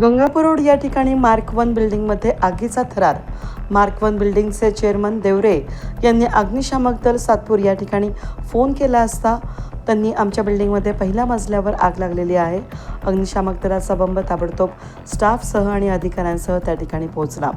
Gangapur road या ठिकाणी mark one बिल्डिंगमध्ये आगीचा थरार. मार्क वन बिल्डिंगचे चेअरमन देवरे यांनी अग्निशामक दल सातपूर या ठिकाणी फोन केला असता त्यांनी आमच्या बिल्डिंगमध्ये पहिल्या मजल्यावर आग लागलेली आहे. अग्निशामक दलाचा बंब ताबडतोब स्टाफसह आणि अधिकाऱ्यांसह त्या ठिकाणी पोहोचला.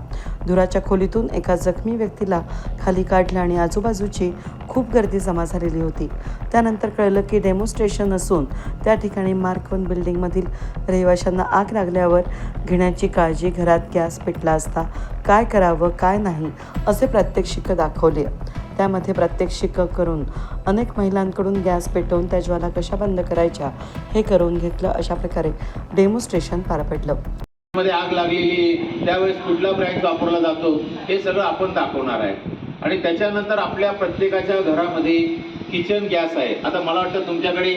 धुराच्या खोलीतून एका जखमी व्यक्तीला खाली काढलं आणि आजूबाजूची खूप गर्दी जमा झालेली होती. त्यानंतर कळलं की डेमॉन्स्ट्रेशन असून त्या ठिकाणी मार्क वन बिल्डिंगमधील रहिवाशांना आग लागल्यावर घेण्याची काळजी घरात गॅस पेटला असता काय करावं काय नाही असे प्रात्यक्षिकं दाखवले. त्यामध्ये प्रात्यक्षिक करून अनेक महिलांकडून गॅस पेटवून त्या ज्वाला कशा बंद करायच्या हे करून घेतलं अशा प्रकारे डेमॉन्स्ट्रेशन पार पडलं. मध्ये आग लागलेली त्यावेळेस कुठला ब्रँड वापरला जातो हे सगळं आपण दाखवणार आहे. आणि त्याच्यानंतर आपल्या प्रत्येकाच्या घरामध्ये किचन गॅस आहे. आता मला वाटतं तुमच्याकडे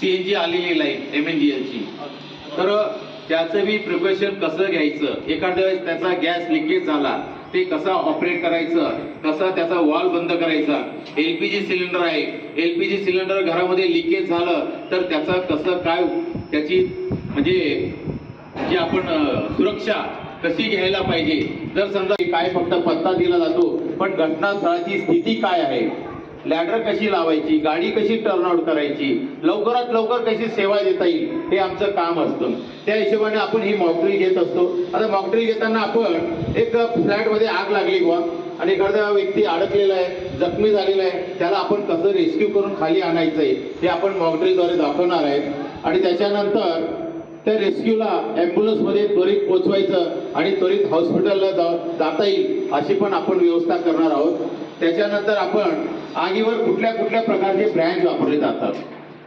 सी एन जी आलेली नाही एम एन जी एलची तर त्याचं बी प्रिकॉशन कसं घ्यायचं? एखाद्या वेळेस त्याचा गॅस लिकेज झाला ते कसा ऑपरेट करायचं? कसा त्याचा वॉल बंद करायचा? एल पी जी सिलेंडर आहे. एलपीजी सिलेंडर घरामध्ये लिकेज झालं तर त्याचा कसं काय त्याची म्हणजे जी आपण सुरक्षा कशी घ्यायला पाहिजे? जर समजा काय फक्त पत्ता दिला जातो पण घटनास्थळाची स्थिती काय आहे? लॅडर कशी लावायची? गाडी कशी टर्न आउट करायची? लवकरात लवकर कशी सेवा देता येईल? हे आमचं काम असतं. त्या हिशोबाने आपण ही मॉकड्रिल घेत असतो. आता मॉकड्रिल घेताना आपण एक फ्लॅटमध्ये आग लागली बुवा. आणि एखादा व्यक्ती अडकलेला आहे जखमी झालेला आहे त्याला आपण कसं रेस्क्यू करून खाली आणायचं आहे हे आपण मॉकड्रिलद्वारे दाखवणार आहे आणि त्याच्यानंतर त्या रेस्क्यूला ॲम्ब्युलन्समध्ये त्वरित पोचवायचं आणि त्वरित हॉस्पिटलला जा जाता येईल अशी पण आपण व्यवस्था करणार आहोत. त्याच्यानंतर आपण आगीवर कुठल्या कुठल्या प्रकारचे ब्रँच वापरले जातात.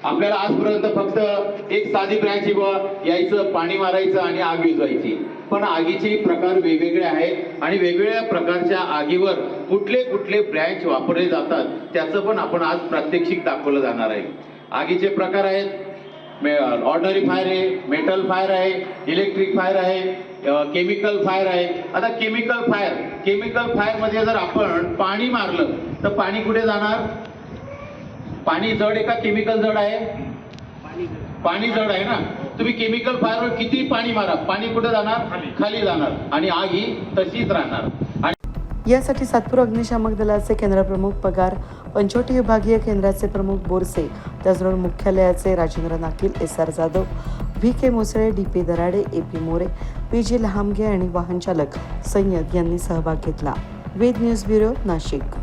आपल्याला आजपर्यंत फक्त एक साधी ब्रँच किंवा यायचं पाणी मारायचं आणि आग विजवायची पण आगीचे प्रकार वेगवेगळे आहेत आणि वेगवेगळ्या प्रकारच्या आगीवर कुठले कुठले ब्रँच वापरले जातात त्याचं पण आपण आज प्रात्यक्षिक दाखवलं जाणार आहे. आगीचे प्रकार आहेत ऑर्डनरी फायर आहे मेटल फायर आहे इलेक्ट्रिक फायर आहे केमिकल फायर आहे. आता केमिकल फायर केमिकल फायरमध्ये जर आपण पाणी मारलं तर पाणी कुठे जाणार? पाणी जड आहे का? केमिकल जड आहे? पाणी जड. आहे ना? तुम्ही केमिकल फायरवर किती पाणी मारा? पाणी कुठे जाणार? खाली. जाणार. आणि आग ही तशीच राहणार. आणि यासाठी सातपूर अग्निशामक दलाचे केंद्रप्रमुख पगार पंचवटी विभागीय केंद्राचे प्रमुख बोरसे त्याचबरोबर मुख्यालयाचे Rajendra Nakil S R Jadhav. V K Mosale D P Darade A P More P G Lahamge आणि वाहनचालक सय्यद यांनी सहभाग घेतला. Ved news bureau Nashik.